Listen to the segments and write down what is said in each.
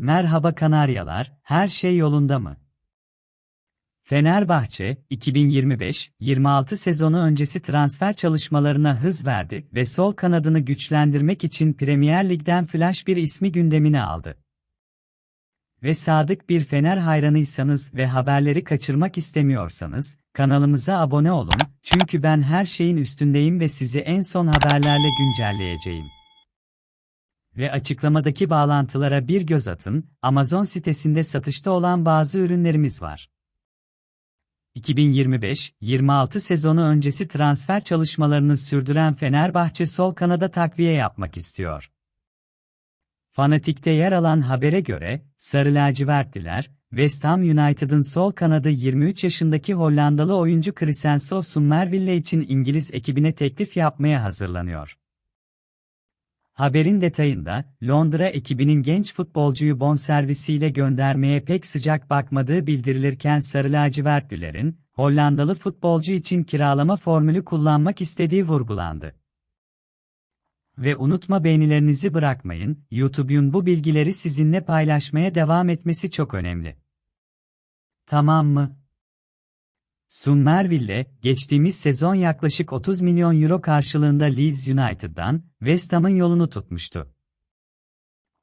Merhaba Kanaryalar, her şey yolunda mı? Fenerbahçe, 2025-26 sezonu öncesi transfer çalışmalarına hız verdi ve sol kanadını güçlendirmek için Premier Lig'den flash bir ismi gündemine aldı. Ve sadık bir Fener hayranıysanız ve haberleri kaçırmak istemiyorsanız, kanalımıza abone olun, çünkü ben her şeyin üstündeyim ve sizi en son haberlerle güncelleyeceğim. Ve açıklamadaki bağlantılara bir göz atın, Amazon sitesinde satışta olan bazı ürünlerimiz var. 2025-26 sezonu öncesi transfer çalışmalarını sürdüren Fenerbahçe sol kanada takviye yapmak istiyor. Fanatik'te yer alan habere göre, Sarı lacivertliler, West Ham United'ın sol kanadı 23 yaşındaki Hollandalı oyuncu Crescenzo Summerville için İngiliz ekibine teklif yapmaya hazırlanıyor. Haberin detayında, Londra ekibinin genç futbolcuyu bonservisiyle göndermeye pek sıcak bakmadığı bildirilirken Sarı lacivertlilerin, Hollandalı futbolcu için kiralama formülü kullanmak istediği vurgulandı. Ve unutma beğenilerinizi bırakmayın, YouTube'un bu bilgileri sizinle paylaşmaya devam etmesi çok önemli. Tamam mı? Summerville, geçtiğimiz sezon yaklaşık 30 milyon euro karşılığında Leeds United'dan West Ham'ın yolunu tutmuştu.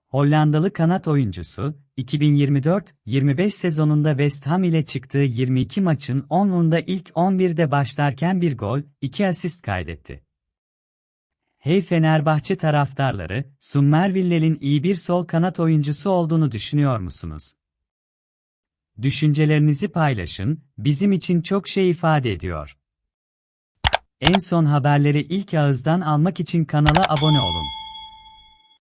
Hollandalı kanat oyuncusu, 2024-25 sezonunda West Ham ile çıktığı 22 maçın 10'unda ilk 11'de başlarken bir gol, 2 asist kaydetti. Hey Fenerbahçe taraftarları, Summerville'nin iyi bir sol kanat oyuncusu olduğunu düşünüyor musunuz? Düşüncelerinizi paylaşın, bizim için çok şey ifade ediyor. En son haberleri ilk ağızdan almak için kanala abone olun.